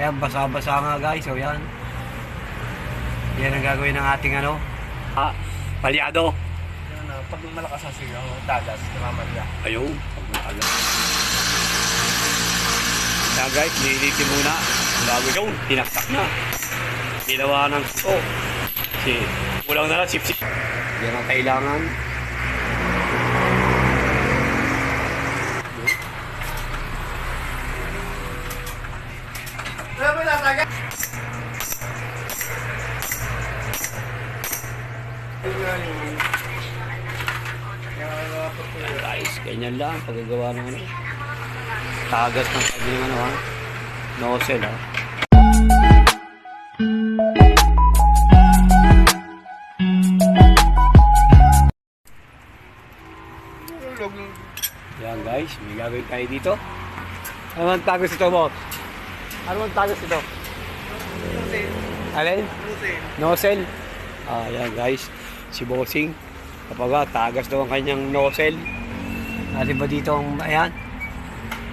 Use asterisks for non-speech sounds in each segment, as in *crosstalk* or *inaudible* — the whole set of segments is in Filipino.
Kaya basa-basa nga guys. So yan. Yan ang gagawin ng ating ano. Ah, palyado. Yan na, pag malakas ang sigaw, tagas, namamalya. Ayun. Pag maaga. Kaya guys, nililitin muna. Bago yun, tinaktak na. Ginawa ng suto. Kasi kulang na lang sip-sip. Yan ang kailangan. Ganyan lang. Pagkagawa ng ano. Tagas ng kanyang ano ha. Nozzle ha. Yan guys, may gagawin tayo dito. Ano ang tagas ito, bot? Ano ang tagas ito? Alin? Nozzle. Ah, yan guys. Si Bossing. Kapag ah, tagas daw ang kanyang nozzle. Kasi ba dito ang, ayan.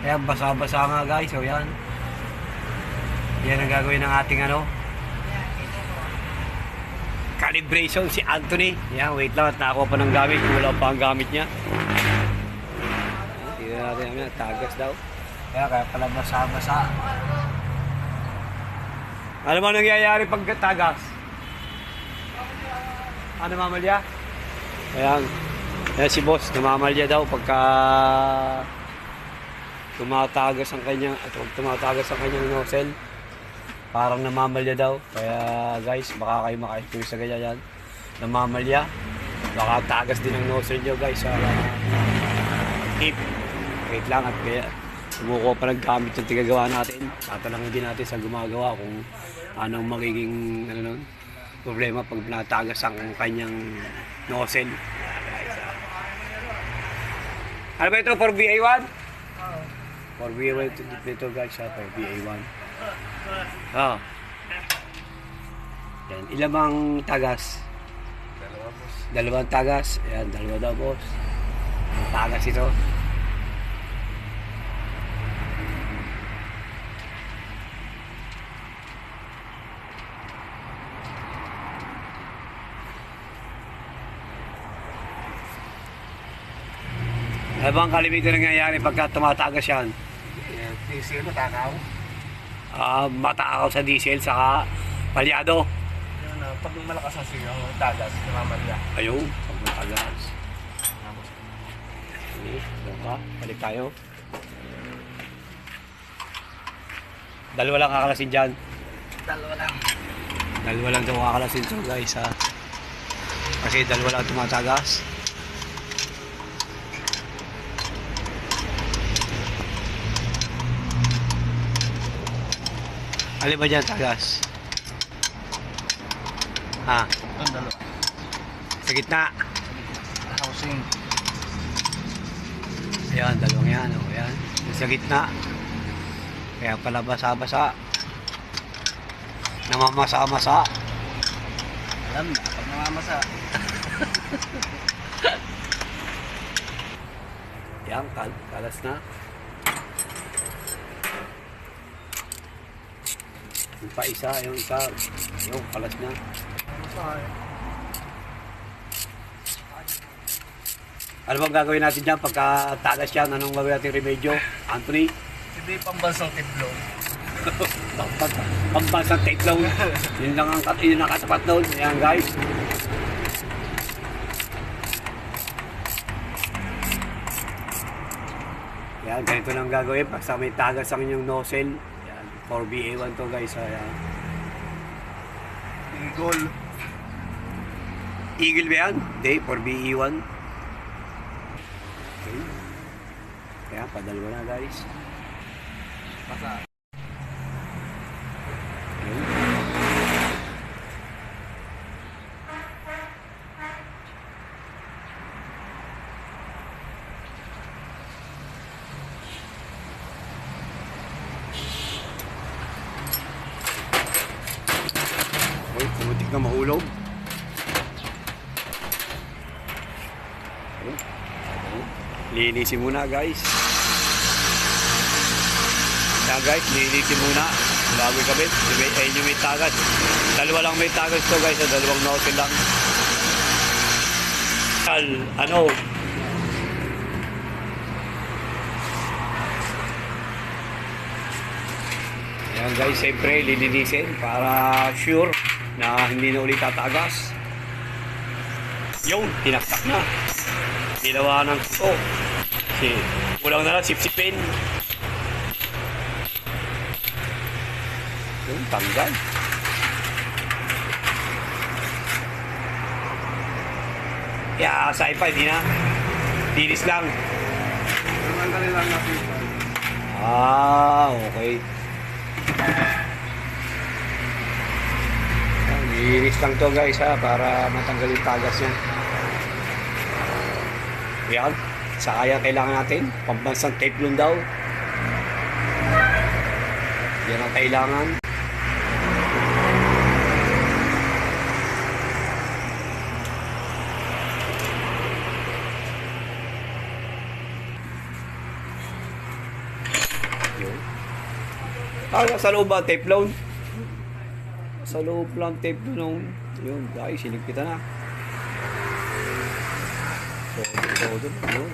Ayan, basa-basa nga guys. So yan. Yan ang gagawin ng ating ano. Calibration si Anthony. Yan, wait lang. At nakakuha pa ng gamit. Wala pa ang gamit niya. Tingnan natin yan. Tagas daw. Kaya kaya pala basa-basa. Ano ba nangyayari pag tagas? Ano mamalya? Ayan. Ayan si boss, namamalya daw pagka tumatagas ang kanyang, at pag tumatagas ang kanyang nozzle. Parang namamalya daw. Kaya guys, baka kayo maka-experience sa ganyan yan. Namamalya. Baka tagas din ang nozzle nyo guys sa tip. Wait lang at kaya sumuko pa ng gamit yung tigagawa natin. Tatanungin din natin sa gumagawa kung anong magiging ano nun, problema pag natagas ang kanyang nozzle. Ano ba ito for VA1? For VA1 ito, ito guys ha, for VA1. *laughs* Oh. Yan, ilan bang tagas? Dalawa, boss. Dalawang tagas. Ayan, dalawa daw boss. Ang tagas ito. Ano bang kalimitan nangyayari pagka tumatagas yan? Yan, diesel, matakaw. Ah, matakaw sa diesel, saka palyado. Yan na, pag malakas ang sigaw, tagas, namamalya. Ayun, pag matagas. Okay, doon ka. Balik tayo. Dalawa lang kakalasin dyan. Dalawa lang. Dalawa lang daw kakalasin to guys ha. Kasi dalawa lang tumatagas. Alin ba dyan tagas? Ha? Ang dalawa. Sa gitna. Housing. Ayan, dalawang yan. O, ayan. Yung Sa gitna. Kaya pala basa-basa. Namamasa-masa. Alam na, pag namamasa. *laughs* Yan, kal kalas na. Yung pa isa, yung isa, yung kalas na. Ano bang gagawin natin dyan pagka tagas yan? Anong gagawin natin remedyo? Anthony? Hindi pambansang tiblong. *laughs* Pambasang take loan. Yun lang ang kat- yun ang katapat doon. Ayan guys. Yan, ganito lang gagawin. Pag sa may tagas ang inyong nozzle. Yan, 4BA1 to guys. Ayan. Eagle. Eagle ba yan? Hindi, 4BE1. Okay. Kaya, padalwa na guys. Masa. Na mahulog. Ayun. Ayun. Linisin muna guys. Kaya guys, linisin muna. bago kabit. May, ayun yung may tagas. Dalawa lang may tagas to guys. Dalawang nozzle lang. Al, ano? Ayan guys, siyempre lilinisin para sure na hindi na ulit tatagas. Yung, tinaktak na. Ginawa ng to. Si, kulang na lang, sipsipin. Yung, tanggal. Yeah, sci-fi, di na. Dinis lang. Tanggalin lang natin. Ah, okay. Linis lang to guys ha, para matanggal yung tagas niya. Yan. Sa kaya kailangan natin, pambansang tape lang daw. Yan ang kailangan. Yun. Ah, sa loob ba tape loan? Sa loob lang tape loan. Yun, guys, sinigpita na. Todo, todo. Yun.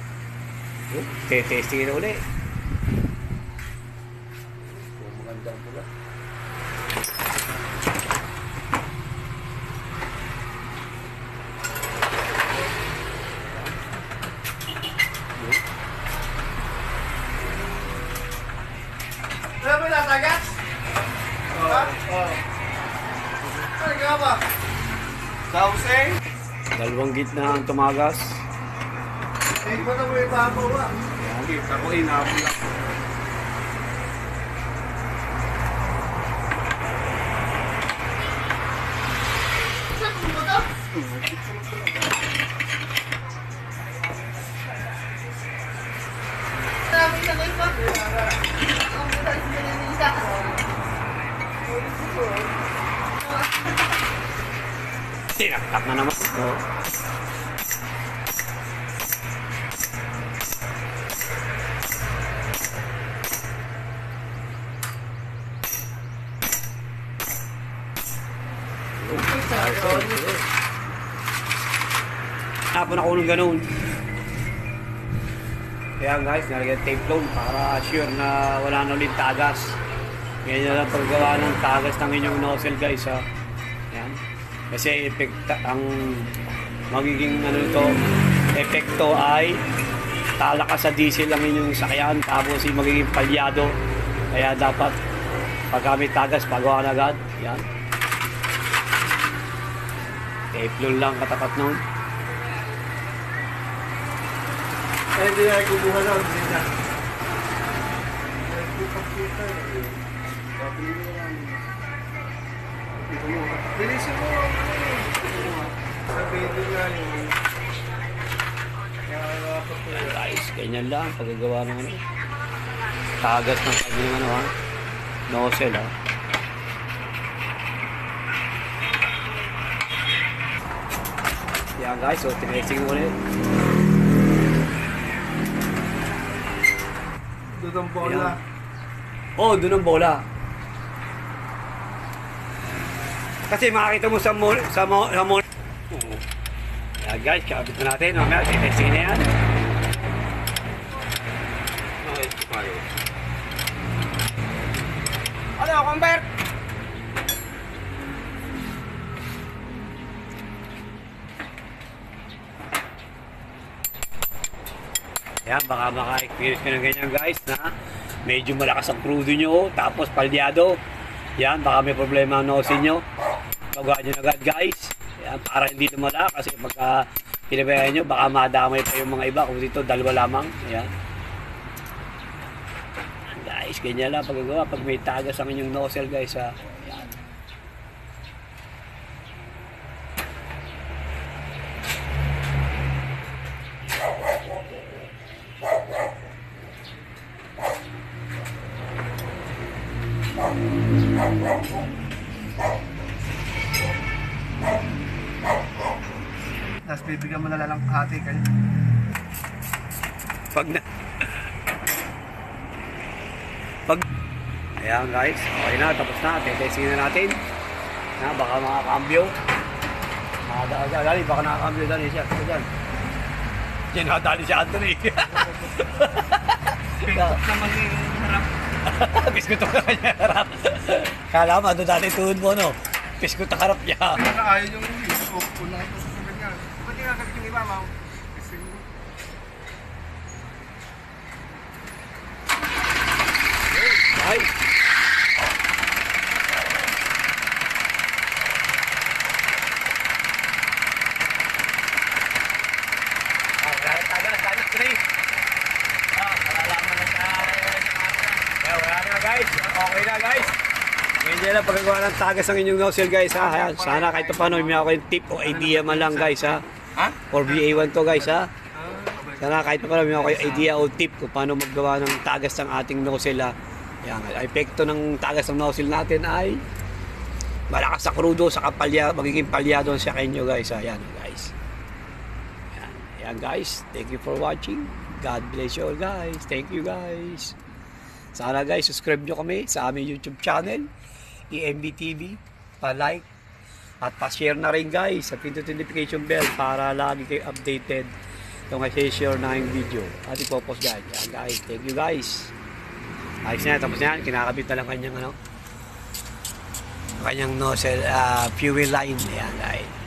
Yun, testingin na uli. Yung magandang pula. Alam mo na, tagas? Ha? Oo. Ano ka ba? Sauseng? Dalawang gitna ang tumagas. Eh, ba't mo ibabaw ba? Yan. Ako inabot lang. Tinaktak na naman. Oo. Hapon ako ng ganun. Kaya guys, nalagyan tape loan para sure na wala na ulit tagas. Ngayon na lang paggawa ng tagas ng inyong nozzle guys ha. Yan. Kasi epekta, ang magiging ano ito, epekto ay talakas sa diesel ang inyong sakyan tapos magiging palyado. Kaya dapat paggamit tagas, pagawa na agad. Yan. Tape loan lang katapat nun. Eh, di na kumuha lang. Di na. Sabi mo. Sabihin nga yun. Guys, ganyan lang paggagawa ng ano. Tagas ng kanyang ano ha. Nozzle ha. Yan guys, so tinesting mo ulit. Doon ang bola. Oh, doon ang bola. Kasi makakita mo sa mo sa mo sa mo. Oh. Yan guys, kakabit na natin. Mamaya, tinesting na yan. Okay, tayo. Ano, convert? Yan, baka maka-experience ka ng ganyan guys na medyo malakas ang crudo nyo, tapos palyado. Yan, baka may problema ang nosin nyo. Magawa nyo agad guys. Yan, para hindi lumala kasi pagka pinabayan nyo, baka madamay pa yung mga iba. Kung dito, dalawa lamang. Yan. Guys, ganyan lang pagkagawa pag may tagas ang inyong nozzle guys ha. Tapos bibigyan mo na lang ng hati kayo. Pag na... Pag... Ayan guys, okay na, tapos na. Tetesting na natin. Na, baka makakambyo. Makadali, baka nakakambyo dali siya. Ito dyan. Yan, nakadali si Anthony. *laughs* Pintok naman yung harap. *laughs* Biskut ang kanya harap. Kala mo, ano dati tuhod mo, no? Biskut ang harap niya. Nakaayon yung scope ko na ito Kasi Ay! Okay na guys. Hindi na pagkagawa ng tagas ng inyong nozzle guys ha. Ayan, sana kahit pa paano may ako yung tip o idea man lang guys ha. Ha? For VA1 to guys ha. Ah, Sana kahit pa may yung idea o tip kung paano maggawa ng tagas ng ating nozzle ha. Yan, epekto ng tagas ng nozzle natin ay malakas sa krudo, sa kapalya, magiging palyado sa kanyo guys. Ayan guys. Ayan, ayan guys. Thank you for watching. God bless you all guys. Thank you guys. Sana guys, subscribe nyo kami sa aming YouTube channel, EMB TV. Pa-like at pa-share na rin guys sa pindot notification bell para lagi kayo updated kung share na yung video. At ipopost guys. Ayan guys, thank you guys. Ayos na, tapos na yan. Kinakabit na lang kanyang ano, kanyang nozzle, uh, fuel line. Ayan guys.